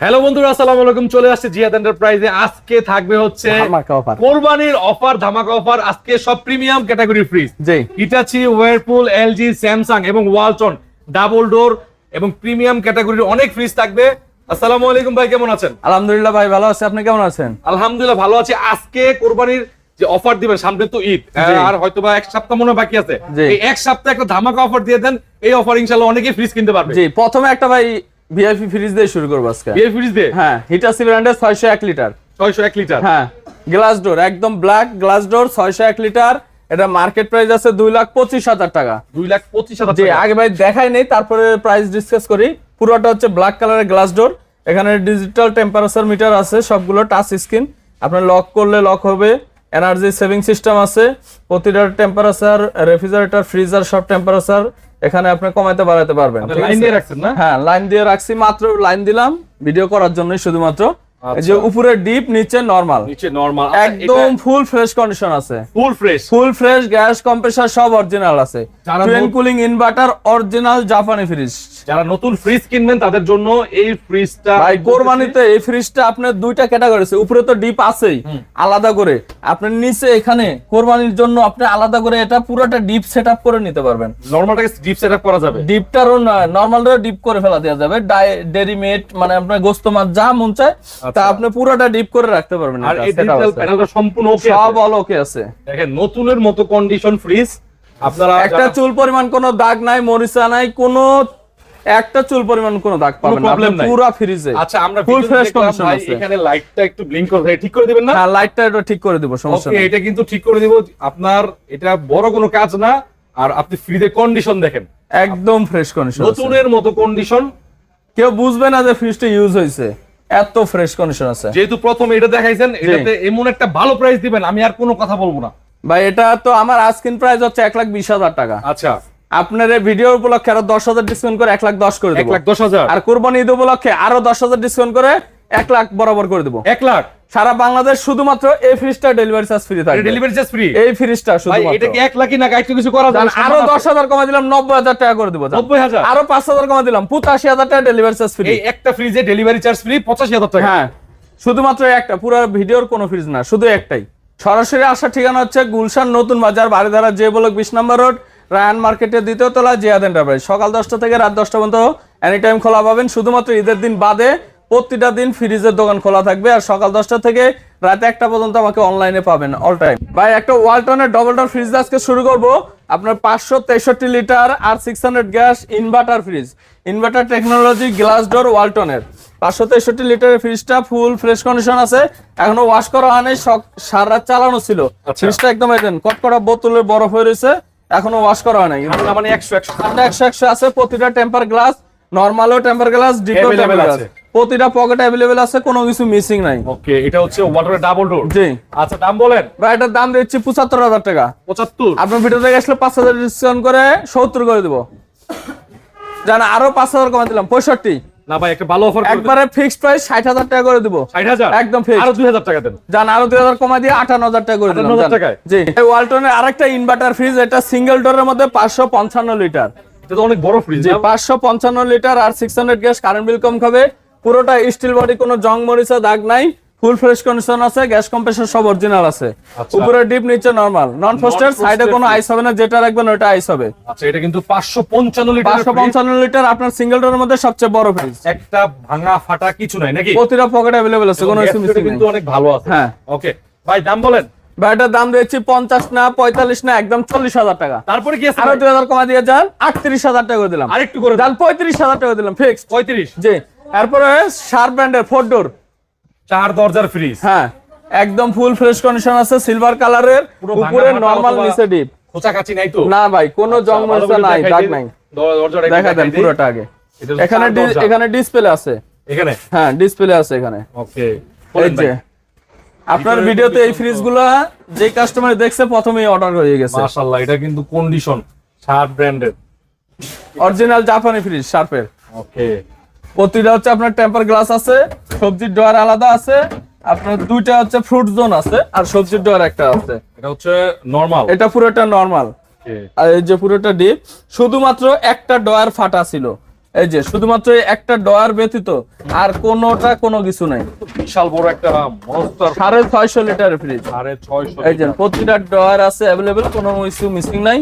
Hello বন্ধুরা আসসালামু আলাইকুম। চলে আসছে জিয়াদ এন্টারপ্রাইজে। আজকে থাকবে হচ্ছে। কোরবানির অফার ধামাকা অফার আজকে সব প্রিমিয়াম ক্যাটাগরি ফ্রিজ জি। হিটাচি ওয়ারপুল এলজি স্যামসাং এবং ওয়ালটন ডাবল ডোর এবং প্রিমিয়াম ক্যাটাগরির অনেক ফ্রিজ থাকবে। আসসালামু আলাইকুম ভাই কেমন আছেন? আলহামদুলিল্লাহ ভাই ভালো আছে। আপনি কেমন আছেন? আলহামদুলিল্লাহ ভালো আছি। আজকে কোরবানির যে অফার দিবেন সামনে তো ঈদ। আর হয়তো বা এক সপ্তাহ মনে বাকি আছে। এই এক সপ্তাহ একটা ধামাকা অফার দিয়ে দেন এই অফার ইনশাআল্লাহ অনেকেই ফ্রিজ কিনতে পারবে। জি প্রথমে একটা ভাই ভিআইপি ফ্রিজ দিয়ে শুরু করব আজকে। বিয়ে ফ্রিজ দিয়ে? হ্যাঁ ব্র্যান্ডের ছয়শো এক লিটার ছয়শো এক লিটার হ্যাঁ গ্লাস ডোর একদম ব্ল্যাক গ্লাস ডোর ছয়শো এক লিটার এটা মার্কেট প্রাইস আছে দুই লাখ পঁচিশ হাজার টাকা। দুই লাখ পঁচিশ হাজার জি টাকা। আগে ভাই দেখাই নেই তারপরে প্রাইস ডিসকাস করি। পুরোটা হচ্ছে ব্ল্যাক কালারের গ্লাস ডোর এখানে ডিজিটাল টেম্পারেচার মিটার আছে সবগুলো টাচ স্ক্রিন আপনার লক করলে লক হবে। এনার্জি সেভিং সিস্টেম আছে। প্রতিটা টেম্পারেচার রেফ্রিজারেটর ফ্রিজার সব টেম্পারেচার এখানে আপনি কমাইতে বাড়াতে পারবেন লাইন দিয়ে রাখছেন না? হ্যাঁ লাইন দিয়ে রাখছি মাত্র লাইন দিলাম ভিডিও করার জন্যই শুধুমাত্র। যে আচ্ছা। উপরে ডিপ নিচে নরমাল নিচে নরমাল একদম ফুল ফ্রেশ কন্ডিশন আছে। Full fresh full fresh gas compressor সব অরিজিনাল আছে। টুয়েন কুলিং ইনভার্টার অরিজিনাল জাপানি ফ্রিজ যারা নতুন ফ্রিজ কিনবেন তাদের জন্য এই ফ্রিজটা ভাই কোরবানিতে এই ফ্রিজটা আপনার দুইটা ক্যাটাগরি আছে। উপরে তো ডিপ আছেই। আলাদা করে। আপনার নিচে এখানে কোরবানির জন্য আপনি আলাদা করে এটা পুরোটা ডিপ সেটআপ করে নিতে পারবেন। নরমালটাকে ডিপ সেটআপ করা যাবে। ডিপটারও নর্মালটা ডিপ করে ফেলা দেওয়া যাবে। ডেরি মেট মানে আপনার গোস্ত মাছ যা মন চায় তা আচ্ছা। আপনি পুরোটা ডিপ করে রাখতে পারবেন আর এই ডিজিটাল প্যানেলটা সম্পূর্ণ ওকে সব অল ওকে আছে। দেখেন নতুনের মতো কন্ডিশন ফ্রিজ আপনারা একটা চুল পরিমাণ কোনো দাগ নাই মরিচা নাই কোনো একটা চুল পরিমাণ কোনো দাগ পাবেন না। পুরো ফ্রিজে আচ্ছা আমরা ফুল ফ্রেশ কন্ডিশন আছে। এখানে লাইটটা একটু ব্লিঙ্ক করে ঠিক করে দিবেন না? হ্যাঁ লাইটটা এটা ঠিক করে দিব সমস্যা ওকে এটা কিন্তু ঠিক করে দিব। আপনার এটা বড় কোনো কাজ না। আর আপনি ফ্রিজের কন্ডিশন দেখেন। একদম ফ্রেশ কন্ডিশন নতুনের মতো কন্ডিশন কেউ বুঝবে না যে ফ্রিজটা ইউজ হয়েছে। এত ফ্রেশ কন্ডিশন আছে। যেহেতু প্রথম এটা দেখাইছেন এটাতে এমন একটা ভালো প্রাইস দিবেন আমি আর কোনো কথা বলব না। ভাই এটা তো আমার আজকিন প্রাইস হচ্ছে এক লাখ বিশ হাজার টাকা। আচ্ছা। আপনার এই ভিডিও উপলক্ষে আরও দশ হাজার ডিসকাউন্ট করে এক লাখ দশ করে এক দেবো। লাখ দশ হাজার। আর কোরবানি ঈদ উপলক্ষে আরও দশ হাজার ডিসকাউন্ট করে এক লাখ বরাবর করে দেবো। এক লাখ? সারা বাংলাদেশ শুধুমাত্র এই ফ্রিজটা ডেলিভারি চার্জ ফ্রি থাকবে। ডেলিভারি চার্জ ফ্রি এই ফ্রিজটা ভাই শুধুমাত্র। এটা কি এক লাখই না একটু কিছু করা যাবে? আরও দশ হাজার কমা দিলাম নব্বই হাজার টাকা করে দেবো জান। নব্বই আরও পাঁচ হাজার কমা দিলাম পঁচাশি হাজার টাকা ডেলিভারি চার্জ ফ্রি এই একটা ফ্রিজে ডেলিভারি চার্জ ফ্রি পঁচাশি হাজার টাকা। হ্যাঁ শুধুমাত্র একটা পুরো ভিডিওর কোনো ফ্রিজ না শুধু একটাই। সরাসরি আসার ঠিকানা হচ্ছে গুলশান নতুন বাজার বাড়িধারা যে বলক বিশ নম্বর রোড রায়ান মার্কেটের দ্বিতীয় তলা জিয়াদ এন্টারপ্রাইজ সকাল দশটা থেকে রাত দশটা পর্যন্ত এনি টাইম খোলা পাবেন শুধুমাত্র ঈদের দিন বাদে প্রতিটা দিন ফ্রিজের দোকান খোলা থাকবে আর সকাল দশটা থেকে রাতে একটা পর্যন্ত আমাকে অনলাইনে পাবেন অল টাইম ভাই একটা ওয়ালটনের ডবল ডোর ফ্রিজ আজকে শুরু করব। আপনার পাঁচশো তেষট্টি লিটার আর six hundred gas inverter fridge inverter technology glass door ওয়ালটনের পাঁচশো তেষট্টি লিটারের ফ্রিজটা ফুল ফ্রেশ কন্ডিশন আছে। এখনও ওয়াশ করা হয়নি সারা রাত চালানো ছিল। আচ্ছা। ফ্রিজটা একদম একদম কটকটা বোতলের বরফ হয়ে রয়েছে এখনও ওয়াশ করা হয় নাই মানে একশো একশো। একশো একশো আছে প্রতিটা টেম্পার গ্লাস নর্মালও টেম্পার গ্লাস ডিপো টেম্পার গ্লাস। প্রতিটা পকেট অ্যাভেলেবেল আছে কোনো কিছু মিসিং নাই। ওকে এটা হচ্ছে ওয়াটারের ডাবল ডোর জি। আচ্ছা দাম বলেন? ভাই এটার দাম দিচ্ছি পঁচাত্তর হাজার টাকা। পঁচাত্তর? আপনার ভিডিও থেকে আসলে পাঁচ হাজার ডিসকাউন্ট করে সত্তর করে দেবো। জান আরও পাঁচ হাজার কমে দিলাম পঁয়ষট্টি। না ভাই একটা ভালো অফার একবারে ফিক্সড প্রাইস ষাট হাজার টাকা করে দিব। ষাট হাজার? একদম fixed। আরও দুই হাজার টাকা দেন। জান আরও দুই হাজার কমা দিয়ে আটান্ন হাজার টাকা করে দিলাম 58,000 জান। টাকায়? জি। এই ওয়ালটনের আরেকটা ইনভার্টার ফ্রিজ এটা সিঙ্গেল ডোরের মধ্যে পাঁচশো পঞ্চান্ন লিটার এটা তো অনেক বড় ফ্রিজ জি পাঁচশো পঞ্চান্ন লিটার আর six hundred gas current bill কম খাবে। পুরোটা স্টিল বডি কোনো জং মরিচা দাগ নাই ফুল ফ্রেশ কন্ডিশন আছে গ্যাস কম্প্রেসর সব অরিজিনাল আছে। আচ্ছা। উপরে ডিপ নিচে নরমাল নন ফ্রস্টেড সাইডে কোনো আইস হবে না যেটা রাখবেন ওটা আইস হবে। আচ্ছা এটা কিন্তু পাঁচশো পঞ্চান্ন লিটার পাঁচশো পঞ্চান্ন লিটার আপনার সিঙ্গেল ডোরের মধ্যে সবচেয়ে বড় ফ্রিজ একটা ভাঙা ফাটা কিছু নাই নাকি? প্রতিটা পকেট অ্যাভেলেবেল আছে কোনো rate নেই কিন্তু অনেক ভালো আছে। হ্যাঁ। ওকে ভাই দাম বলেন? ভাইটার দাম দিয়েছি পঞ্চাশ না পঁয়তাল্লিশ না একদম চল্লিশ হাজার টাকা। তারপরে কি আছে আরও দুই হাজার কমা দিয়ে যান আটত্রিশ হাজার টাকা দিলাম। আরেকটু করে যান পঁয়ত্রিশ হাজার টাকা দিলাম ফিক্সড পঁয়ত্রিশ? জি। তারপরে শার্প ব্র্যান্ডের ফোর ডোর চার দরজার ফ্রিজ হ্যাঁ একদম ফুল ফ্রেশ কন্ডিশন আছে সিলভার কালারের উপরে নরমাল নিচে ডিপ খোঁচা নাই তো? না ভাই কোনো জং আচ্ছা, করে নাই দাগ নাই। দেখা দেন পুরোটা আগে। এখানে। এখানে ডিসপ্লে আছে। এখানে? হ্যাঁ ডিসপ্লে আছে এখানে। ওকে এই যে আপনার ভিডিওতে এই ফ্রিজগুলা যে কাস্টমার দেখছে প্রথমেই অর্ডার হয়ে গেছে। মাশাআল্লাহ এটা কিন্তু কন্ডিশন শার্প ব্র্যান্ডের। অরিজিনাল জাপানি ফ্রিজ শার্পের। ওকে প্রতিটা হচ্ছে আপনার টেম্পার গ্লাস আছে সবজির ডোয়ার আলাদা আছে আপনার দুইটা হচ্ছে ফ্রুট জোন আছে আর সবজির ডোয়ার একটা আছে। এটা হচ্ছে নরমাল এটা পুরোটা নরমাল আর এই যে পুরোটা ডিপ শুধুমাত্র একটা ডয়ার ফাটা ছিল। এই যে শুধুমাত্র একটা ডয়ার ব্যতীত আর কোনোটা কোনো কিছু নাই। বিশাল বড় একটা মনস্টার সাড়ে ছয়শো লিটারের ফ্রিজ সাড়ে ছয়শো এই যে প্রতিটা ডয়ার আছে অ্যাভেলেবেল কোনো কিছু মিসিং নাই।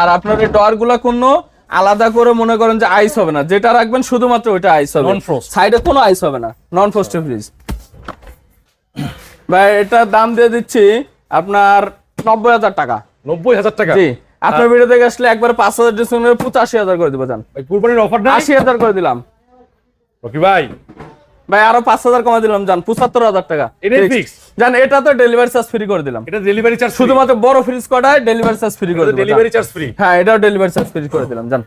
আর আপনার এই ডয়ারগুলা কোনো আলাদা করে মনে করেন যে আইস হবে না। যেটা রাখবেন শুধুমাত্র ওইটা আইস হবে। Non-frost। সাইডে কোনো আইস হবে না। নন ফ্রস্টেড ফ্রিজ ভাই এটার দাম দিয়ে দিচ্ছি আপনার নব্বই হাজার টাকা। নব্বই হাজার টাকা? জি। আপনার ভিডিও থেকে আসলে একবার পাঁচ হাজার ডিসকাউন্ট করে পঁচাশি হাজার করে দেবো জান। ভাই কুরবানির অফার না আশি হাজার করে দিলাম। ওকে ভাই ভাই আরও পাঁচ হাজার কমা দিলাম যান পঁচাত্তর হাজার টাকা? জান এটা তো ডেলিভারি চার্জ ফ্রি করে দিলাম। এটা ডেলিভারি চার্জ শুধুমাত্র বড় ফ্রিজ কটায় ডেলিভারি চার্জ ফ্রি করে দিলাম ডেলিভারি চার্জ ফ্রি হ্যাঁ এটাও ডেলিভারি চার্জ ফ্রি করে দিলাম জান।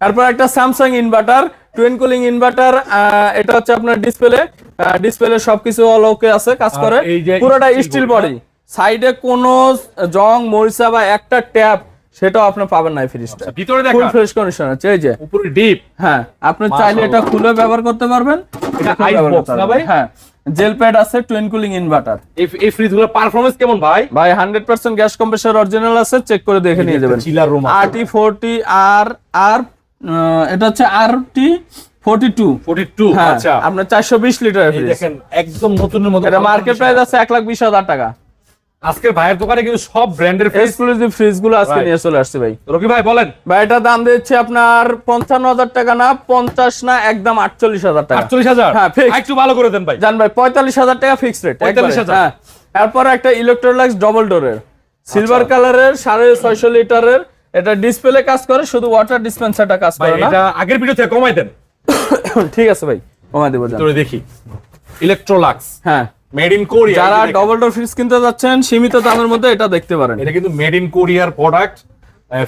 তারপর একটা Samsung inverter twin cooling inverter এটা হচ্ছে আপনার ডিসপ্লে ডিসপ্লে সবকিছু অল ওকে আছে কাজ করে। পুরোটা স্টিল বডি সাইডে কোনো জং মরিচা বা একটা ট্যাপ সেটাও আপনি পাবেন না ফ্রিজটা ভিতরে ফুল ফ্রেশ কন্ডিশন আছে এই যে। উপরে ডিপ হ্যাঁ আপনি চাইলে এটা খুলে ব্যবহার করতে পারবেন। এটা box করতে না ভাই? হ্যাঁ জেল প্যাড আছে টুয়েন কুলিং ইনভার্টার এই এই ফ্রিজগুলোর পারফরমেন্স কেমন ভাই? ভাই hundred percent gas compressor original আছে চেক করে দেখে নিয়ে যাবেন। চিলার রুম আরটি ফোরটি আর আর এটা হচ্ছে আরটি ফোরটি টু 42 হ্যাঁ আচ্ছা। আপনার চারশো বিশ লিটার এই দেখেন একদম নতুনের মতো এটা মার্কেট প্রাইস আছে এক লাখ বিশ হাজার টাকা। আজকের ভাইয়ের দোকানে কিন্তু সব ব্র্যান্ডের এক্সক্লুসিভ ফ্রিজগুলো আজকে নিয়ে চলে আসছে ভাই। রকি ভাই বলেন। ভাই এটা দাম দিচ্ছে আপনার পঞ্চান্ন হাজার টাকা না পঞ্চাশ না একদম আটচল্লিশ হাজার টাকা। আটচল্লিশ হাজার? হ্যাঁ। একটু ভালো করে দেন ভাই। জান ভাই পঁয়তাল্লিশ হাজার টাকা ফিক্স রেট 45,000 হ্যাঁ। তারপরে একটা ইলেকট্রোলাক্স ডবল ডোরের সিলভার। কালারের সাড়ে ছয়শো লিটারের। এটা ডিসপ্লে কাজ করে শুধু ওয়াটার ডিসপেন্সারটা কাজ করে না। এটা আগের ভিডিও থেকে কমাই দেন। ঠিক আছে ভাই কমাই দেবো দেখি। ইলেকট্রোলাক্স হ্যাঁ। মেড ইন কোরিয়া যারা ডবল ডোর ফ্রিজ কিনতে যাচ্ছেন সীমিত দামের মধ্যে এটা দেখতে পারেন। এটা কিন্তু মেড ইন কোরিয়ার প্রোডাক্ট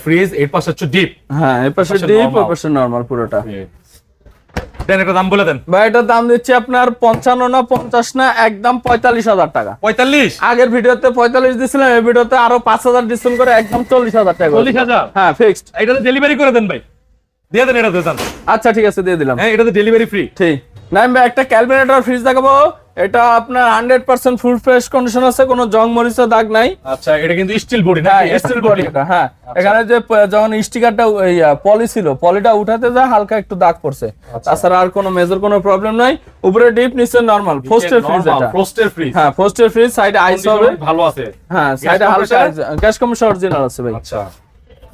ফ্রিজ এর পাশে হচ্ছে ডিপ হ্যাঁ এই পাশে ডিপ। ওই পাশে নর্মাল পুরোটা। দেন একটা দাম বলে দেন। ভাই এটার দাম দিচ্ছে আপনার পঞ্চান্ন না পঞ্চাশ না একদম পঁয়তাল্লিশ হাজার টাকা। পঁয়তাল্লিশ? আগের ভিডিওতে পঁয়তাল্লিশ দিছিলাম এই ভিডিওতে আরও পাঁচ হাজার ডিসকাউন্ট করে একদম চল্লিশ হাজার টাকা। চল্লিশ হাজার? হ্যাঁ ফিক্সড এটাতে ডেলিভারি করে দেন ভাই। দিয়ে দেন এটা দেন আচ্ছা ঠিক আছে দিয়ে দিলাম। হ্যাঁ এটাতে ডেলিভারি ফ্রি ঠিক। নাইম ভাই একটা ক্যালকুলেটর ফ্রিজ দেখাবো। এটা আপনার hundred percent full fresh condition আছে কোনো জং মরিচের দাগ নাই। আচ্ছা এটা কিন্তু স্টিল বডি না স্টিল বডি এটা হ্যাঁ। এখানে যে যখন স্টিকারটা পলি ছিল পলিটা উঠাতে যায় হালকা একটু দাগ পড়ছে। তাছাড়া আর কোনো মেজর কোনো প্রবলেম নাই। উপরে ডিপ নিচে নরমাল ফোস্টের ফ্রিজ এটা। ফ্রস্টের ফ্রিজ হ্যাঁ ফোস্টের ফ্রিজ সাইডে আইস হবে। ভালো আছে। হ্যাঁ সাইডে হালকা গ্যাস কমিশন অরিজিনাল আছে ভাই। আচ্ছা।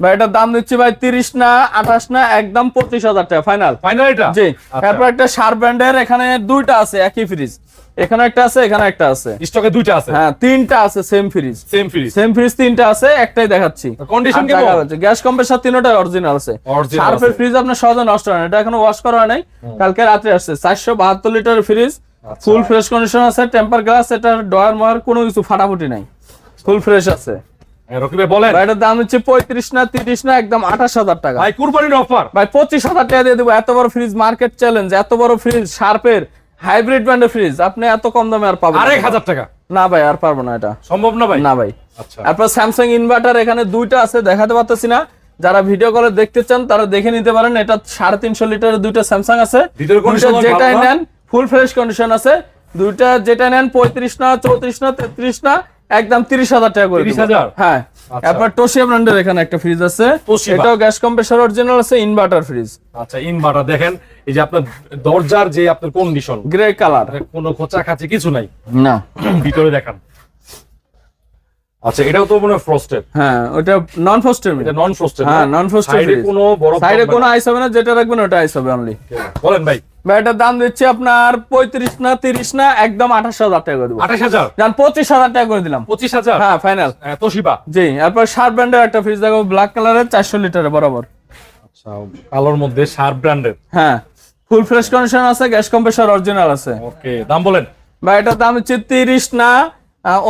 ভাই এটার দাম দিচ্ছি ভাই তিরিশ না আঠাশ না একদম পঁচিশ হাজার টাকা ফাইনাল ফাইনাল এটা? জি। আচ্ছা। তারপর একটা শার্প ব্র্যান্ডের এখানে দুইটা আছে একই ফ্রিজ এখানে একটা আছে এখানে একটা আছে। স্টকে দুইটা আছে? হ্যাঁ তিনটা আছে same fridge same fridge same fridge তিনটা আছে একটাই দেখাচ্ছি। Condition কেমন? গ্যাস কম্প্রেসার তিনটাই অরিজিনাল আছে। শার্পের ফ্রিজ আপনার সহজে নষ্ট হয় না। এটা এখনও ওয়াশ করা হয় নাই। কালকে রাত্রে আসছে। চারশো বাহাত্তর litre fridge. Full fresh condition আছে টেম্পার গ্লাস এটার ডয়ার ময়ার কোনো কিছু ফাটাফুটি নাই। ফুল ফ্রেশ আছে। হ্যাঁ, বলেন। এটার দাম হচ্ছে পঁয়ত্রিশ না তিরিশ না একদম আঠাশ হাজার টাকা। ভাই কুরবানির অফার ভাই পঁচিশ হাজার টাকা দিয়ে দেবো। এত বড় ফ্রিজ মার্কেট চ্যালেঞ্জ এত বড় ফ্রিজ শার্পের হাইব্রিড ব্র্যান্ডের ফ্রিজ আপনি এত কম দামে আর পাবেন আরেক হাজার টাকা? না ভাই আর পারব না এটা। সম্ভব না ভাই? না ভাই। আচ্ছা। তারপর স্যামসাং ইনভার্টার এখানে দুইটা আছে দেখাতে পারতেছি না। যারা ভিডিও কলে দেখতে চান তারা দেখে নিতে পারেন। এটা সাড়ে তিনশো লিটারের দুইটা স্যামসাং আছে। যেটাই নেন ফুল ফ্রেশ কন্ডিশন আছে। দুইটা যেটা নেন পঁয়ত্রিশ না চৌত্রিশ না তেত্রিশ না একদম তিরিশ হাজার টাকা করে 30,000? হ্যাঁ। আপনার তারপর টোশিয়া ব্র্যান্ডের এখানে একটা ফ্রিজ আছে। এটাও গ্যাস কম্প্রেসার অরিজিনাল আছে ইনভার্টার ফ্রিজ আচ্ছা ইনভার্টার দেখেন এই যে আপনার দরজার যে আপনার কন্ডিশন গ্রে কালার কোনো খোঁচা খাচি কিছু নাই। না। ভিতরে দেখান। আচ্ছা এটাও তো মনে ফ্রস্টেড হ্যাঁ ওটা নন ফ্রস্টের এটা নন ফ্রস্টেড হ্যাঁ নন ফ্রস্টের সাইডে কোনো বড় সাইডে কোনো আইস হবে না যেটা রাখবেন ওটা আইস হবে অনলি বলেন ভাই। ভাই এটার দাম দিচ্ছি আপনার পঁয়ত্রিশ না তিরিশ না একদম আঠাশ হাজার টাকা করে দেবো। আঠাশ হাজার? পঁচিশ হাজার টাকা করে দিলাম। পঁচিশ হাজার? হ্যাঁ ফাইনাল তোশিবা। জি তারপর শার্প ব্র্যান্ডের একটা ফ্রিজ দেখো ব্ল্যাক কালারের চারশো লিটারের বরাবর। আচ্ছা কালোর মধ্যে শার্প ব্র্যান্ডের হ্যাঁ ফুল ফ্রেশ কন্ডিশন আছে গ্যাস কম্প্রেসার অরিজিনাল আছে। ওকে দাম বলেন। ভাই এটার দাম হচ্ছে তিরিশ না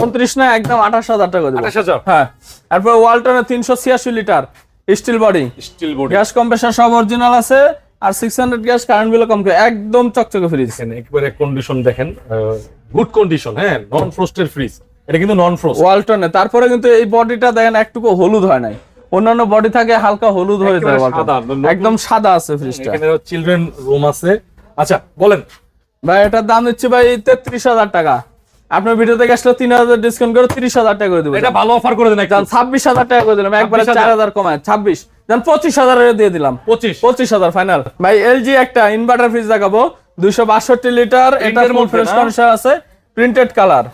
উনত্রিশ না একদম আঠাশ হাজার টাকা আঠাশ হাজার? হ্যাঁ। তারপর ওয়ালটনের তিনশো ছিয়াশি litre steel body. Steel body. Gas compressor সব অরিজিনাল আছে আর six hundred gas current bill কম করে একদম চকচকে ফ্রিজ একবারে কন্ডিশন দেখেন গুড কন্ডিশন হ্যাঁ নন ফ্রস্টের ফ্রিজ এটা কিন্তু নন ফ্রস্ট ওয়ালটনে তারপরে কিন্তু এই বডিটা দেখেন একটুকু হলুদ হয় নাই। অন্যান্য বডি থাকে হালকা হলুদ হয়ে যায়। একদম সাদা আছে ফ্রিজটা এখানে চিলড্রেন রুম আছে। আচ্ছা বলেন। ভাই এটার দাম হচ্ছে ভাই তেত্রিশ হাজার টাকা। আপনার ভিডিও থেকে আসলে তিন হাজার ডিসকাউন্ট করে তিরিশ হাজার টাকা করে দেবো। এটা ভালো অফার করে দেন একটা। ছাব্বিশ হাজার টাকা করে দিলাম একবারে চার হাজার কমায় ছাব্বিশ। দেন পঁচিশ হাজারে দিয়ে দিলাম। পঁচিশ। পঁচিশ হাজার ফাইনাল ভাই এলজি একটা ইনভার্টার ফ্রিজ দেখাবো দুইশো বাষট্টি লিটার এটা Print এর মধ্যে ফ্রেশ? কন্ডিশন আছে প্রিন্টেড কালার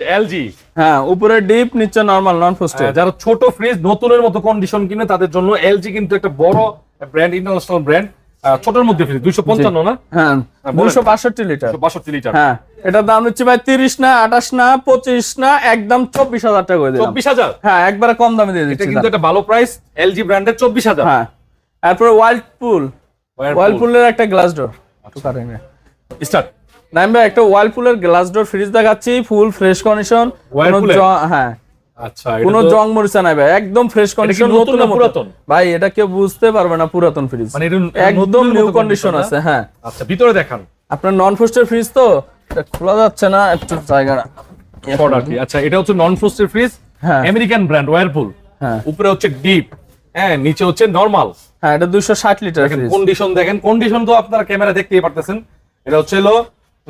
এলজি হ্যাঁ উপরে ডিপ নিচে নরমাল নন ফ্রস্টেড যারা ছোট ফ্রিজ নতুনের মতো কন্ডিশন কিনে তাদের জন্য এলজি কিন্তু একটা বড় ব্র্যান্ড ইন্টারন্যাশনাল ব্র্যান্ড ছোটর মধ্যে ফ্রিজ দুইশো পঞ্চান্ন না? হ্যাঁ দুইশো বাষট্টি লিটার। বাষট্টি লিটার। হ্যাঁ এটার দাম হচ্ছে ভাই তিরিশ না আঠাশ না পঁচিশ না একদম চব্বিশ হাজার টাকা করে চব্বিশ হাজার? হ্যাঁ একবারে কম দামে দিয়ে দিচ্ছি কিন্তু একটা ভালো প্রাইস এলজি ব্র্যান্ডের চব্বিশ হাজার। হ্যাঁ তারপরে ওয়ার্লপুল ওয়ার্লপুলের একটা গ্লাস ডোর স্টার্ট নাইম ভাই একটা ওয়ার্লপুলের গ্লাস ডোর ফ্রিজ দেখাচ্ছি ফুল ফ্রেশ কন্ডিশন হ্যাঁ। কোনো এটা জং মরিচা নাই ভাই একদম ফ্রেশ কন্ডিশন নতুন নতুন পুরাতন? ভাই এটা কেউ বুঝতে পারবে না পুরাতন ফ্রিজ মানে একদম নিউ কন্ডিশন আছে হ্যাঁ। আচ্ছা ভিতরে দেখান। আপনার নন ফ্রস্টের ফ্রিজ তো এটা খোলা যাচ্ছে না একটু আচ্ছা এটা হচ্ছে নন ফ্রিজ হ্যাঁ। আমেরিকান ব্র্যান্ড ওয়ারপুল হ্যাঁ। উপরে হচ্ছে ডিপ হ্যাঁ নিচে হচ্ছে নরমাল হ্যাঁ এটা দুইশো ষাট লিটার কন্ডিশন দেখেন কন্ডিশন তো আপনারা ক্যামেরা দেখতেই পারতেছেন। এটা হচ্ছে হলো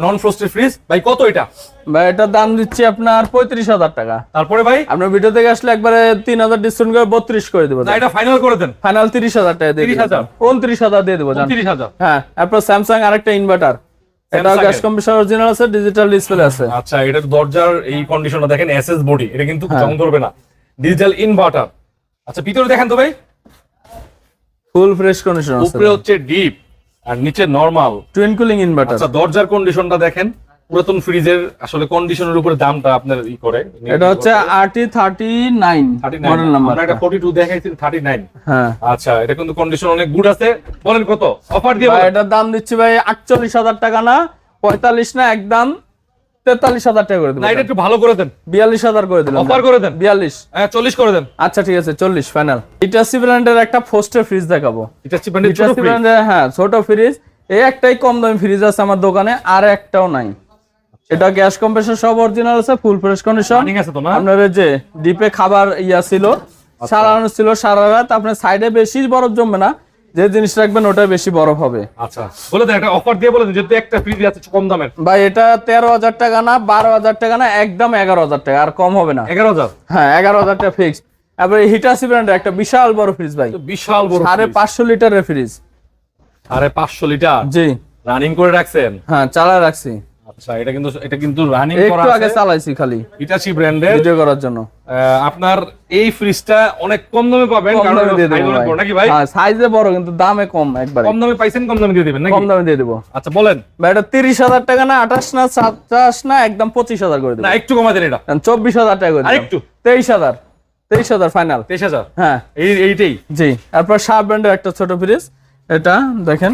নন ফ্রোস্টেড ফ্রিজ ভাই কত এটা? ভাই এটার দাম দিচ্ছি আপনার পঁয়ত্রিশ হাজার টাকা। তারপরে ভাই? আপনার ভিডিও থেকে আসলে একবারে তিন হাজার ডিসকাউন্ট করে বত্রিশ করে দেবো। না এটা ফাইনাল করে দেন। ফাইনাল তিরিশ হাজার টাকা দিয়ে 30,000 উনত্রিশ হাজার দিয়ে দেবো তিরিশ হাজার? হ্যাঁ তারপর স্যামসাং আরেকটা ইনভার্টার এটা গ্যাস? কম্পিউটার অরিজিনাল আছে ডিজিটাল ডিসপ্লে আছে। আচ্ছা এটা দরজার এই কন্ডিশনটা দেখেন এসএস বডি এটা কিন্তু হ্যাঁ। জং ধরবে না। ডিজিটাল ইনভার্টার আচ্ছা ভিতরে দেখেন তো ভাই। ফুল ফ্রেশ কন্ডিশন আছে। উপরে হচ্ছে ডিপ আর নিচে নরমাল টুইন কুলিং ইনভার্টার আচ্ছা দরজার কন্ডিশনটা দেখেন। পুরাতন ফ্রিজের আসলে কন্ডিশনের উপরে দামটা আপনার ই করে। এটা হচ্ছে R T thirty nine model number আমরা একটা 42 দেখাইছি 39 হ্যাঁ। আচ্ছা এটা কিন্তু কন্ডিশন অনেক গুড আছে। বলেন কত? অফার দিয়ে। এটার দাম দিচ্ছি ভাই আটচল্লিশ হাজার টাকা না পঁয়তাল্লিশ না একদম তেতাল্লিশ হাজার টাকা করে না দেবো এটা একটু ভালো করে দেন। বিয়াল্লিশ হাজার করে দিলাম অফার করে দেন। বিয়াল্লিশ। হ্যাঁ 40 করে দেন। আচ্ছা ঠিক আছে চল্লিশ ফাইনাল ইটাসি ব্র্যান্ডের একটা ফোস্টের ফ্রিজ দেখাবো। ইটাসি ব্র্যান্ডের হ্যাঁ ছোট ফ্রিজ এই একটাই কম দামি ফ্রিজ আছে আমার দোকানে আর একটাও নাই। এটা গ্যাস কম্প্রেসর সব অরিজিনাল আছে ফুল ফ্রেশ কন্ডিশন আছে তো আপনার যে ডিপে খাবার ইয়া ছিল সারানো ছিল সারা রাত আপনার সাইডে বেশি বরফ জমবে না। যে জিনিস রাখবেন ওটা বেশি বরফ হবে। আচ্ছা বলে দেন একটা অফার দিয়ে বলে দেন যেহেতু একটা ফ্রিজ আছে কম দামের। ভাই এটা তেরো হাজার টাকা না বারো হাজার টাকা না একদম এগারো হাজার টাকা আর কম হবে না। 11000 হ্যাঁ এগারো হাজার টাকা ফিক্সড তারপরে হিটাসি ব্র্যান্ডের একটা বিশাল বড় ফ্রিজ ভাই। বিশাল বড় সাড়ে। পাঁচশো লিটারের ফ্রিজ সাড়ে 500 লিটার? জি। রানিং করে রাখছেন? হ্যাঁ চালায় রাখছি। আচ্ছা এটা কিন্তু এটা কিন্তু রানিং করা একটু আগে চালাইছি খালি। ইটাচি ব্র্যান্ডের ভিডিও করার জন্য। আপনার এই ফ্রিজটা অনেক কম দামে পাবেন কারণ দেবো নাকি ভাই? হ্যাঁ সাইজে বড় কিন্তু দামে কম একবারে। কম দামে পাইছেন কম দামে দিয়ে দিবেন নাকি? কম দামে দিয়ে দেবো। আচ্ছা বলেন। ভাই এটা তিরিশ হাজার টাকা না আঠাশ না সাতাশ না একদম পঁচিশ হাজার করে দেবো। না একটু কমা দেন এটা। চব্বিশ হাজার টাকা করে? তেইশ হাজার। তেইশ হাজার ফাইনাল তেইশ হাজার? হ্যাঁ। এই এইটাই। জি। তারপর শার্প ব্র্যান্ডের একটা ছোট ফ্রিজ এটা দেখেন।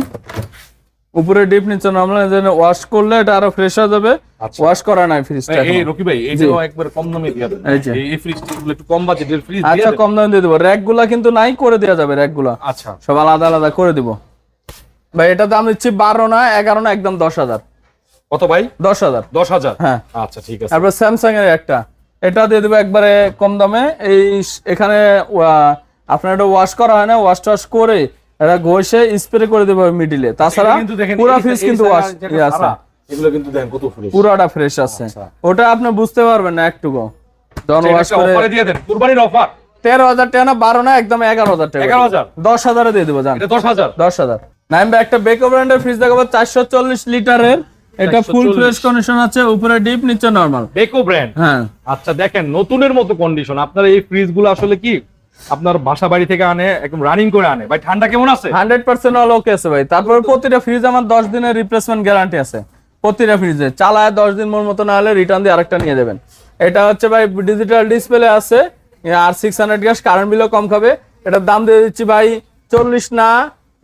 উপরে ডিপ নিচে নর্মাল ওয়াশ করলে এটা আরও ফ্রেশ হয়ে যাবে। আচ্ছা। ওয়াশ করা নাই ফ্রিজটা এই রকি ভাই এই যে একবার কম দামে দিয়ে দেন। এই এই ফ্রিজটা একটু কম বাজেটের ফ্রিজ আচ্ছা কম দামে দিয়ে দেবো। র্যাকগুলা কিন্তু নাই করে দেওয়া যাবে র্যাকগুলা। আচ্ছা। সব আলাদা আলাদা করে দিব। ভাই এটা দাম দিচ্ছি বারো না এগারো না একদম দশ হাজার। কত ভাই? দশ হাজার। দশ হাজার? হ্যাঁ। আচ্ছা ঠিক আছে। তারপর স্যামসাং এর একটা। এটা দিয়ে দেবো একবারে কম দামে। এই এখানে আপনার এটা ওয়াশ করা হয় না ওয়াশ টাশ করে এটা ঘষে স্প্রে করে দেবো মিডিলে তাছাড়া পুরো ফ্রিজ কিন্তু ওয়াশ আছে। এগুলো কিন্তু দেখেন কত ফ্রিজ পুরোটা ফ্রেশ আছে। আচ্ছা। ওটা আপনি বুঝতে পারবেন না একটুকু যখন ওয়াশ করে অফারে দিয়ে দেন। কুরবানির অফার তেরো হাজার টাকা না বারো না একদম এগারো হাজার টাকা। 11,000 দশ হাজারে দিয়ে দেবো জান। এটা দশ হাজার? দশ হাজার। নাইম ভাই একটা বেকো ব্র্যান্ডের ফ্রিজ দেখাবো চারশো চল্লিশ লিটারের। এটা ফুল 440 ফ্রেশ কন্ডিশন আছে উপরে ডিপ নিচে নরমাল বেকো ব্র্যান্ড হ্যাঁ। আচ্ছা দেখেন নতুনের মতো কন্ডিশন আপনার এই ফ্রিজগুলো আসলে কি? আপনার বাসা বাড়ি থেকে আনে একদম রানিং করে আনে। ভাই ঠান্ডা কেমন আছে? হান্ড্রেড পার্সেন্ট অল ওকে আছে ভাই। তারপর প্রতিটা ফ্রিজ আমার দশ দিনের রিপ্লেসমেন্ট গ্যারান্টি আছে। প্রতিটা ফ্রিজে চালায় দশ দিন মোর মতো না হলে রিটার্ন দিয়ে আরেকটা নিয়ে দেবেন। এটা হচ্ছে ভাই ডিজিটাল ডিসপ্লে আছে। আর সিক্স হান্ড্রেড গ্যাস কারেন্ট বিলও কম খাবে। এটার দাম দিয়ে দিচ্ছি ভাই চল্লিশ না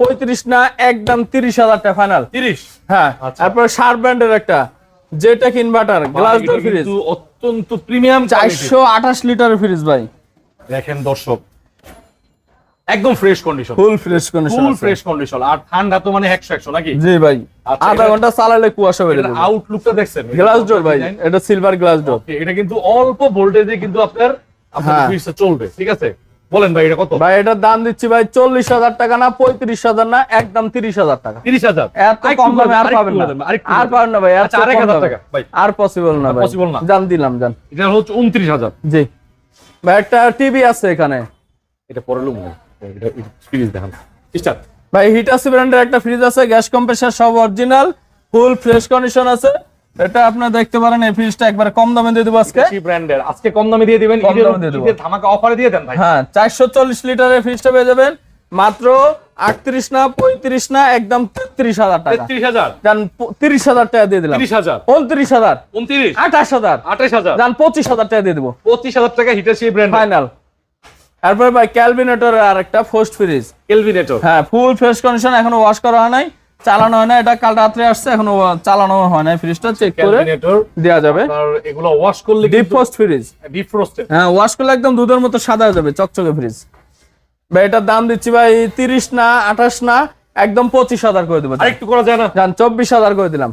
পঁয়ত্রিশ না একদম তিরিশ হাজার টাকা ফাইনাল তিরিশ? হ্যাঁ। তারপর শার্প ব্র্যান্ডের একটা। জেটেক ইনভার্টার গ্লাস ডোর ফ্রিজ অত্যন্ত প্রিমিয়াম চারশো আঠাশ লিটারের ফ্রিজ ভাই। দেখেন দর্শক একদম fresh condition full fresh condition full fresh condition আর ঠান্ডা তো মানে একশো একশো নাকি? জি ভাই আচ্ছা, আধা ঘণ্টা চালালে কুয়াশা বেড়ে যাবে। আউটলুকটা দেখছেন? গ্লাস ডোর ভাই এটা সিলভার গ্লাস ডোর এটা কিন্তু অল্প ভোল্টেজে কিন্তু আপনার আপনার হ্যাঁ। চলবে ঠিক আছে? বলেন ভাই এটা কত? ভাই এটার দাম দিচ্ছি ভাই চল্লিশ হাজার টাকা না পঁয়ত্রিশ হাজার না একদম তিরিশ হাজার টাকা। তিরিশ হাজার? এত কম দামে আর পাবেন না। আর পাবেন না ভাই আচ্ছা, হাজার দামে। টাকা, ভাই। আর পসিবল না ভাই। possible না। জান দিলাম জান। এটা হচ্ছে উনত্রিশ হাজার। জি। ভাই একটা টিভি আছে এখানে। এটা পরে লুম ফ্রিজ দেখান। স্টার্ট ভাই হিটাসি ব্র্যান্ডের একটা ফ্রিজ আছে গ্যাস কম্প্রেসার সব অরিজিনাল ফুল ফ্রেশ কন্ডিশন আছে। এটা আপনারা দেখতে পারেন এই ফ্রিজটা একবার কম দামে দিয়ে দেবো আজকে। কি ব্র্যান্ডের আজকে কম দামে দিয়ে দিবেন কম দিয়ে দেবো। ঈদের ধামাকা অফারে দিয়ে দেন ভাই। হ্যাঁ চারশো চল্লিশ লিটারের ফ্রিজটা পেয়ে যাবেন। মাত্র আটত্রিশ না পঁয়ত্রিশ না একদম তেত্রিশ হাজার টাকা। তেত্রিশ হাজার। যান তিরিশ হাজার টাকা দিয়ে দিলাম। তিরিশ হাজার। উনত্রিশ হাজার। উনত্রিশ? আঠাশ হাজার। আঠাশ হাজার। যান পঁচিশ হাজার টাকা দিয়ে দেবো। পঁচিশ হাজার টাকা হিটাসি ব্র্যান্ড ফাইনাল তারপরে ভাই ক্যালভিনেটর আর একটা ফার্স্ট ফ্রিজ এলভিনেটর হ্যাঁ ফুল ফ্রেশ কন্ডিশন এখনও ওয়াশ করা হয় নাই। চালানো হয় না এটা কাল রাত্রে আসছে এখনও চালানো হয় নাই ফ্রিজটা চেক করে দেওয়া যাবে। আর এগুলো ওয়াশ করলে deep frost fridge deep frosted হ্যাঁ ওয়াশ করলে একদম দুধের মতো সাদা হয়ে যাবে চকচকে ফ্রিজ ভাই এটার দাম দিচ্ছি ভাই তিরিশ না আঠাশ না একদম পঁচিশ হাজার করে দেবো। আরেকটু করা যায় না? যান চব্বিশ হাজার করে দিলাম।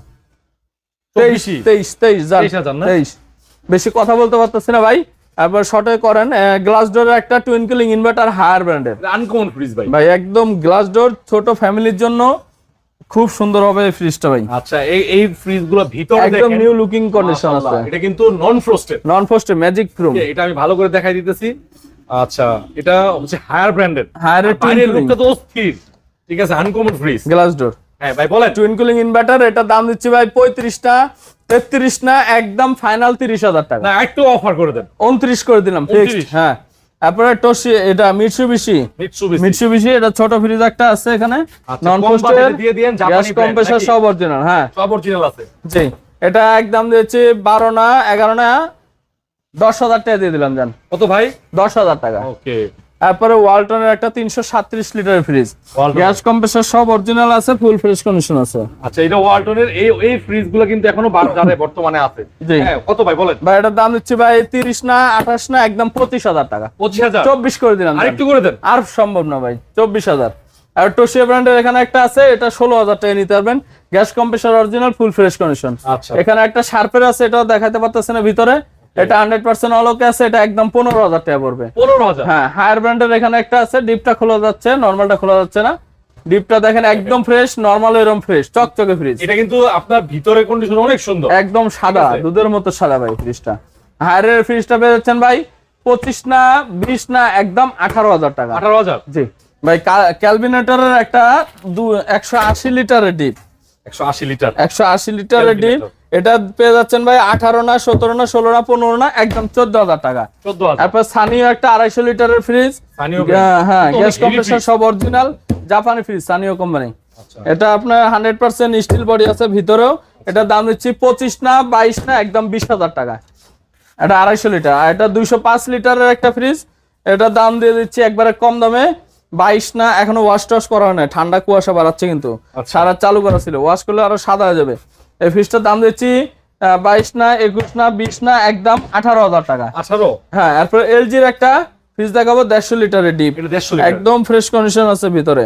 তেইশ তেইশ তেইশ যান 23,000 না? তেইশ। বেশি কথা বলতে পারতেছি না ভাই। একবার শর্টে করেন গ্লাস ডোরের একটা ইনভার্টার হায়ার ব্র্যান্ডের আনকমন ফ্রিজ ভাই। ভাই একদম গ্লাস ডোর ছোট ফ্যামিলির জন্য খুব সুন্দর হবে এই ফ্রিজটা ভাই। আচ্ছা এই এই ফ্রিজ ভিতরে একদম নিউ লুকিং কন্ডিশন আছে। এটা কিন্তু নন ফ্রস্টেড নন ম্যাজিক এটা আমি ভালো করে দেখাই দিতেছি। আচ্ছা এটা হচ্ছে হায়ার ব্র্যান্ডেড বাইরের টুইনকেলিং লুকটা তো অস্থির। ঠিক আছে আনকমন ফ্রিজ গ্লাস ডোর হ্যাঁ ভাই বলেন। টুইনকুলিং ইনভার্টার এটা দাম দিচ্ছি ভাই পঁয়ত্রিশ না তেত্রিশ না একদম ফাইনাল তিরিশ হাজার টাকা। না একটু অফার করে দেন। উনত্রিশ করে দিলাম 29 ফিক্সড হ্যাঁ। তারপরে টসি এটা মিটসুবিশি মিটসুবিশি এটা ছোট ফ্রিজ একটা আছে এখানে। আচ্ছা, নন পোস্টের দিয়ে গ্যাস কম্প্রেসার সব অরিজিনাল হ্যাঁ। সব অরিজিনাল আছে। জি এটা একদম দিয়েছি বারো না এগারো না দশ হাজার টাকা দিয়ে দিলাম জান। কত ভাই? দশ হাজার টাকা। ওকে। তারপরে ওয়ালটনের একটা তিনশো সাত্রিশ লিটার ফ্রিজ গ্যাস কম্প্রেসার সব অরিজিনাল আছে ফুল ফ্রেশ কন্ডিশন আছে। আচ্ছা এটা ওয়ালটনের এই এই ফ্রিজগুলো কিন্তু এখনও বাজারে বর্তমানে আছে। হ্যাঁ কত ভাই বলেন। ভাই এটার দাম দিচ্ছি ভাই তিরিশ না আঠাশ না একদম পঁচিশ হাজার টাকা। পঁচিশ হাজার? চব্বিশ করে দিলাম। আরেকটু করে দেন। আর সম্ভব না ভাই চব্বিশ হাজার। আর টোশিয়া ব্র্যান্ডের এখানে একটা আছে এটা ষোলো হাজার টাকা নিতে পারবেন। Gas compressor original full fresh condition এখানে একটা শার্পের আছে এটাও দেখাতে পারতেছে না ভিতরে। এটা হান্ড্রেড পার্সেন্ট অলোকে আছে এটা একদম পনেরো হাজার টাকা পড়বে। পনেরো হাজার? হ্যাঁ হায়ার ব্র্যান্ডের এখানে একটা আছে ডিপটা খোলা যাচ্ছে নর্মালটা খোলা যাচ্ছে না। ডিপটা দেখেন একদম ফ্রেশ নর্মাল এরকম ফ্রেশ চকচকে ফ্রিজ এটা কিন্তু আপনার ভিতরে কন্ডিশন অনেক সুন্দর। একদম সাদা দুধের মতো সাদা ভাই ফ্রিজটা হায়ারের ফ্রিজটা পেয়ে যাচ্ছেন ভাই পঁচিশ না বিশ না একদম আঠারো হাজার টাকা। আঠারো হাজার? জি। ভাই ক্যালভিনেটরের একটা একশো আশি লিটারের ডিপ। একশো আশি লিটার। একশো আশি লিটারের ডিপ। এটা পেয়ে যাচ্ছেন ভাই আঠারো না সতেরো না ষোলো না পনেরো না একদম চোদ্দ হাজার টাকা। তারপর সানিও একটা আড়াইশো লিটারের ফ্রিজ হ্যাঁ গ্যাস কম্প্রেসার সব অরিজিনাল জাপানি ফ্রিজ স্থানীয় কোম্পানি আচ্ছা। এটা আপনার হান্ড্রেড পার্সেন্ট স্টিল বডি আছে ভিতরেও। এটা দাম দিচ্ছি পঁচিশ না বাইশ না একদম বিশ হাজার টাকা। এটা আড়াইশো লিটার। আর এটা দুইশো পাঁচ লিটারের একটা ফ্রিজ এটা দাম দিয়ে দিচ্ছি একবারে কম দামে। বাইশ না এখনও ওয়াশ টস করা হয় না ঠান্ডা কুয়াশা বাড়াচ্ছে কিন্তু। আচ্ছা। সারা চালু করা ছিল। ওয়াশ করলে আরও সাদা হয়ে যাবে। এই ফ্রিজটার দাম দিচ্ছি বাইশ না একুশ না বিশ না একদম আঠারো হাজার টাকা। আঠারো? হ্যাঁ এরপর এলজির একটা ফ্রিজ দেখাবো দেড়শো লিটারের ডিপ। একদম ফ্রেশ কন্ডিশন আছে ভিতরে।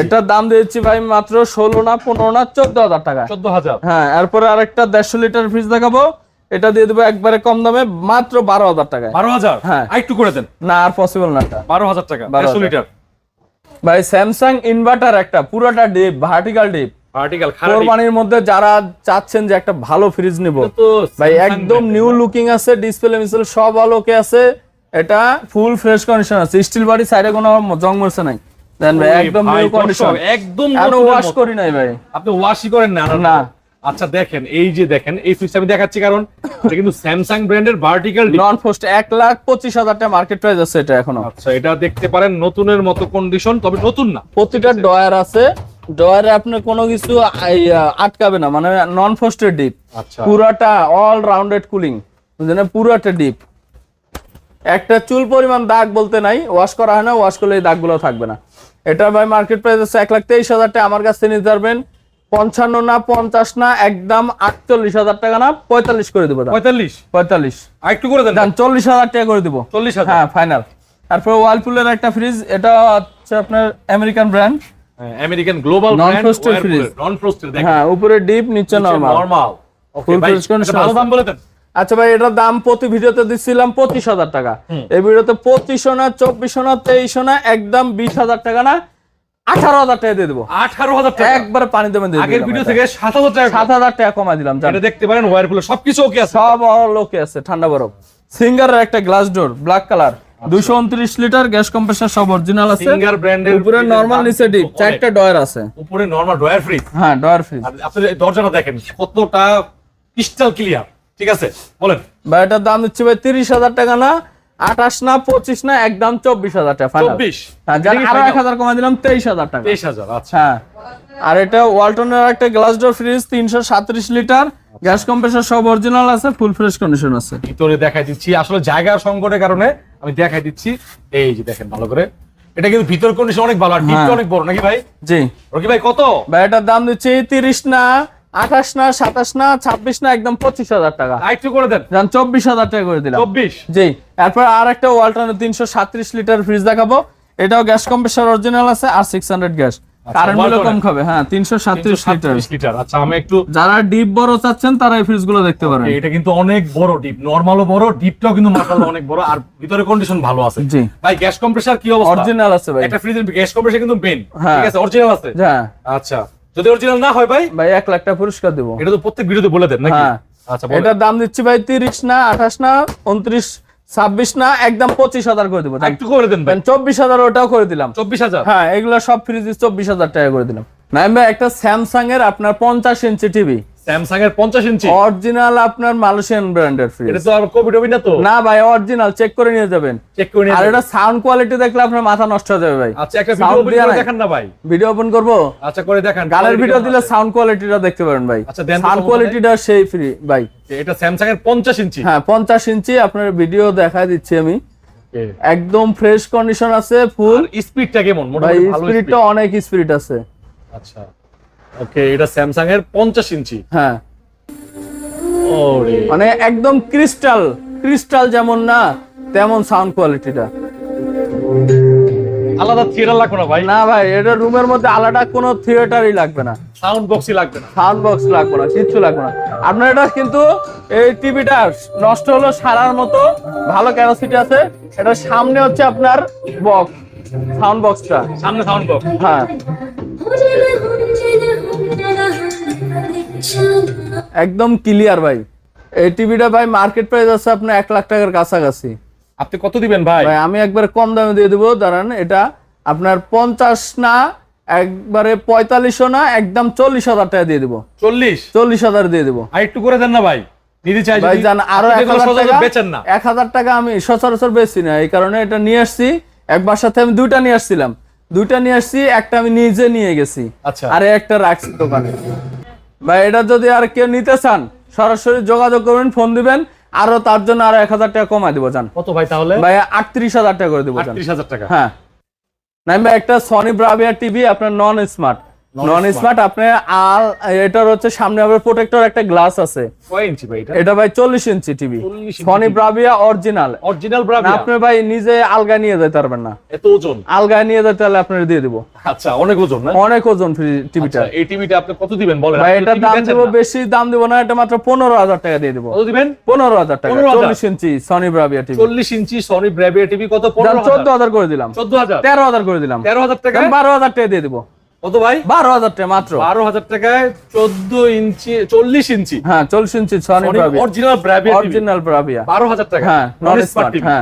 এটার দাম দিয়েছি ভাই মাত্র ষোলো না পনেরো না চোদ্দ হাজার টাকা। চোদ্দ হাজার। হ্যাঁ এরপরে আরেকটা দেড়শো লিটার ফ্রিজ দেখাবো। এটা দিয়ে দেবো একবারে কম দামে মাত্র বারো হাজার টাকা বারো হাজার? হ্যাঁ। একটু করে দেন। না আর পসিবল না বারো হাজার টাকা 12,000 দেড়শো লিটার। ভাই স্যামসাং ইনভার্টার একটা পুরোটা ডিপ ভার্টিক্যাল ডিপ। আর্টিকেল খারাপ কোরবানির মধ্যে যারা চাচ্ছেন যে একটা ভালো ফ্রিজ নিব ভাই একদম নিউ লুকিং আছে ডিসপ্লে মিসেল সব আলোকে আছে এটা ফুল ফ্রেশ কন্ডিশন আছে। স্টিল বাড়ি সাইডে কোনো জং মরছে নাই। দেন ভাই একদম নিউ কন্ডিশন একদম এখনও ওয়াশ করি নাই ভাই? আপনি ওয়াশই করেন না না। আচ্ছা দেখেন এই যে দেখেন এই ফ্রিজটা আমি দেখাচ্ছি কারণ এটা কিন্তু স্যামসাং ব্র্যান্ডের ভার্টিক্যাল নন পোস্ট এক লাখ পঁচিশ হাজার টাকা মার্কেট প্রাইস আছে এটা এখনও। আচ্ছা এটা দেখতে পারেন নতুনের মতো কন্ডিশন তবে নতুন না। প্রতিটা ডয়ার আছে ডয়ারে আপনার কোনো কিছু আটকাবে না মানে নন ফোস্টের ডিপ আচ্ছা। পুরাটা অল রাউন্ডেড কুলিং বুঝলেন? পুরাটা ডিপ একটা চুল পরিমাণ দাগ বলতে নাই ওয়াশ করা হয় না ওয়াশ করলে এই দাগগুলো থাকবে না। এটা ভাই মার্কেট প্রাইস আছে এক লাখ তেইশ হাজার টাকা আমার কাছ নিতে পারবেন। পঞ্চান্ন না পঞ্চাশ না একদম আটচল্লিশ হাজার টাকা না পঁয়তাল্লিশ করে দেবো। পঁয়তাল্লিশ? পঁয়তাল্লিশ। আর একটু করে দেন। চল্লিশ হাজার টাকা করে দেবো। চল্লিশ হাজার? হ্যাঁ ফাইনাল তারপর ওয়ালপুলের একটা ফ্রিজ এটা হচ্ছে আপনার American brand American global Non-frosted fridge। Non frosted হ্যাঁ উপরে ডিপ নিচে নরমাল নরমাল ওকে ভাই ভালো দাম বলে দেন। আচ্ছা ভাই এটার দাম প্রতি ভিডিওতে দিচ্ছিলাম পঁচিশ হাজার টাকা। এই ভিডিওতে পঁচিশশো না চব্বিশশো না তেইশশো না একদম বিশ হাজার টাকা না আঠারো হাজার টাকা দিয়ে দেবো। আঠারো হাজার টাকা। একবারে পানি দেবেন দিয়ে আগের ভিডিও থেকে সাত হাজার টাকা। সাত হাজার টাকা কমাই দিলাম। এটা দেখতে পারেন সবকিছু ওকে আছে। সব আছে ঠান্ডা বরফ। সিঙ্গারের একটা গ্লাস ডোর ব্ল্যাক কালার দুশো উনত্রিশ লিটার গ্যাস কম্প্রেসার সব অরিজিনাল আছে। সিঙ্গার ব্র্যান্ডের উপরে নর্মাল নিচে ডিপ চারটা ডয়ার আছে। উপরে নরমাল ড্রয়ার ফ্রিজ? হ্যাঁ ডয়ার ফ্রিজ। আর আপনি দরজাটা দেখেন কতটা ক্রিস্টাল ক্লিয়ার ঠিক আছে? বলেন। এটার দাম দিচ্ছি ভাই তিরিশ হাজার টাকা না আঠাশ না পঁচিশ না একদম চব্বিশ হাজার টাকা হ্যাঁ যার আরও এক হাজার কমা দিলাম তেইশ হাজার টাকা। তেইশ হাজার আচ্ছা। হ্যাঁ। আর এটা ওয়ালটনের একটা গ্লাস ডোর ফ্রিজ তিনশো সাত্রিশ লিটার গ্যাস কম্প্রেসার সব অরিজিনাল আছে ফুল ফ্রেশ কন্ডিশন আছে। ভিতরে দেখাই দিচ্ছি। আসলে জায়গা সংকটের কারণে আমি দেখাই দিচ্ছি। এই যে দেখেন ভালো করে। এটা কিন্তু ভিতর কন্ডিশন অনেক ভালো। আর ডিপটা হ্যাঁ। অনেক বড় নাকি ভাই? জি। রকি ভাই কত? ভাই এটার দাম দিচ্ছি তিরিশ না আঠাশ না সাতাশ না ছাব্বিশ না একদম পঁচিশ হাজার টাকা। আরেকটু করে দেন। জান চব্বিশ হাজার টাকা করে দিলাম। চব্বিশ? জি। এরপর আর একটা তিনশো সাতত্রিশ লিটার ফ্রিজ দেখাবো। এটাও গ্যাস কম্প্রেসার অরিজিনাল আছে আর সিক্স হান্ড্রেড গ্যাস কারেন্ট বিলও কম খাবে হ্যাঁ তিনশো সাত্রিশ লিটার লিটার আচ্ছা আমি একটু যারা ডিপ বড় চাচ্ছেন তারা এই ফ্রিজগুলো দেখতে পারেন। এটা কিন্তু অনেক বড় ডিপ নরমালও বড় ডিপটাও কিন্তু মাশাআল্লাহ অনেক বড় আর ভিতরে কন্ডিশন ভালো আছে। জি। ভাই গ্যাস কম্প্রেসার কি অবস্থা? অরিজিনাল আছে ভাই। একটা ফ্রিজের গ্যাস কম্প্রেসার কিন্তু মেন হ্যাঁ। ঠিক আছে অরিজিনাল আছে? হ্যাঁ আচ্ছা যদি অরিজিনাল না হয় ভাই? ভাই এক লাখ টাকা পুরস্কার দেবো। এটা তো প্রত্যেক ভিডিওতে বলে দেন নাকি? হ্যাঁ। আচ্ছা। এটার দাম দিচ্ছি ভাই তিরিশ না আঠাশ না উনত্রিশ ছাব্বিশ না একদম পঁচিশ হাজার করে দেবো একটু করে দেন চব্বিশ হাজার ওটাও করে দিলাম। চব্বিশ হাজার? হ্যাঁ এগুলো সব ফ্রিজ চব্বিশ হাজার টাকা করে দিলাম। ভাই একটা স্যামসাং এর আপনার পঞ্চাশ ইঞ্চি টিভি স্যামসাং এর পঞ্চাশ ইঞ্চি অরিজিনাল আপনার মালয়েশিয়ান ব্র্যান্ডের ফ্রিজ এটা তো আর কোভিড হবে না তো? না ভাই অরিজিনাল চেক করে নিয়ে যাবেন। চেক করে নিয়ে আর এটা সাউন্ড কোয়ালিটি দেখলে আপনার মাথা নষ্ট হয়ে যাবে ভাই। আচ্ছা একটা ভিডিও দেয়া করে দেখান না ভাই। ভিডিও ওপেন করব? আচ্ছা করে দেখান। ভিডিও দিলে সাউন্ড কোয়ালিটিটা দেখতে পারেন ভাই। আচ্ছা, সাউন্ড কোয়ালিটিটা সেই ফ্রি ভাই। এটা স্যামসাং এর পঞ্চাশ ইঞ্চি। হ্যাঁ পঞ্চাশ ইঞ্চি আপনার ভিডিও দেখাই দিচ্ছি আমি। একদম ফ্রেশ কন্ডিশন আছে ফুল স্পিডটা কেমন? মোটামুটি ভালো স্পিরিটটা অনেক স্পিরিট আছে। আচ্ছা। ওকে এটা স্যামসাং এর পঞ্চাশ ইঞ্চি। হ্যাঁ। ওরে। মানে একদম ক্রিস্টাল ক্রিস্টাল যেমন না তেমন সাউন্ড কোয়ালিটিটা আলাদা থিয়েটার লাগবে না ভাই? না ভাই এটা রুমের মধ্যে আলাদা কোনো থিয়েটারই লাগবে না। সাউন্ড বক্সই লাগবে না। সাউন্ড বক্স লাগবে না কিচ্ছু লাগবে না। আপনার এটা কিন্তু এই টিভিটা নষ্ট হলো সারার মতো ভালো ক্যাপাসিটি আছে। এটা সামনে হচ্ছে আপনার বক্স সাউন্ড বক্সটা সামনে সাউন্ড বক্স হ্যাঁ। একদম ক্লিয়ার ভাই। এই টিভিটা ভাই মার্কেট প্রাইস আছে আপনার এক লাখ টাকার কাছাকাছি। আপনি কত দিবেন ভাই? ভাই আমি একবার কম দামে দিয়ে দেবো দাঁড়ান এটা আপনার পঞ্চাশ না একবারে পঁয়তাল্লিশশো না একদম চল্লিশ হাজার টাকা দিয়ে দেবো। চল্লিশ? চল্লিশ হাজার দিয়ে দেবো। আর একটু করে দেন না ভাই। ভাই জান আরও এক হাজার সচরাচর টাকা বেচেন না। এক হাজার টাকা আমি সচরাচর বেচছি না এই কারণে এটা নিয়ে আসছি। আমি দুইটা নিয়ে আসছিলাম। দুইটা নিয়ে আসছি একটা আমি নিজে নিয়ে গেছি। আচ্ছা। আর একটা রাখছি দোকানে। ভাই এটা যদি আর কেউ নিতে চান সরাসরি যোগাযোগ করবেন ফোন দিবেন আরও তার জন্য আরও এক হাজার টাকা কমাই দিব জান। কত ভাই তাহলে? ভাই আটত্রিশ হাজার টাকা করে দিব আটত্রিশ হাজার টাকা। হ্যাঁ। নাই ভাই একটা সনি ব্রাভিয়া টিভি আপনার নন স্মার্ট নন স্মার্ট আপনার আর এটার হচ্ছে সামনে আবার প্রোটেক্টর একটা গ্লাস আছে। কয় ইঞ্চি ভাই এটা? এটা ভাই চল্লিশ inch TV 40 Sony Bravia original original Bravia আপনি ভাই নিজে আলগা নিয়ে যেতে পারবেন না। এত ওজন? আলগা নিয়ে যেতে হলে আপনার দিয়ে দিব। আচ্ছা অনেক ওজন না? অনেক ওজন ফ্রি টিভিটা আচ্ছা, এই টিভিটা আপনি কত দিবেন বলেন? ভাই এটা দাম দিব? বেশি দাম দিব না এটা মাত্র পনেরো হাজার টাকা দিয়ে দিব। কত দিবেন? পনেরো হাজার টাকা। 15,000 চল্লিশ ইঞ্চি সনি ব্রাভিয়া টিভি চল্লিশ ইঞ্চি সনি ব্রাভিয়া টিভি কত? পনেরো চোদ্দ হাজার করে দিলাম। চোদ্দ হাজার? তেরো হাজার করে দিলাম। তেরো হাজার টাকা? বারো হাজার টাকা দিয়ে দিব। কত ভাই? বারো হাজার টাকা মাত্র। বারো হাজার টাকায় চোদ্দ ইঞ্চি চল্লিশ ইঞ্চি। হ্যাঁ চল্লিশ inch original Bravia original Bravia বারো হাজার টাকা। হ্যাঁ হ্যাঁ।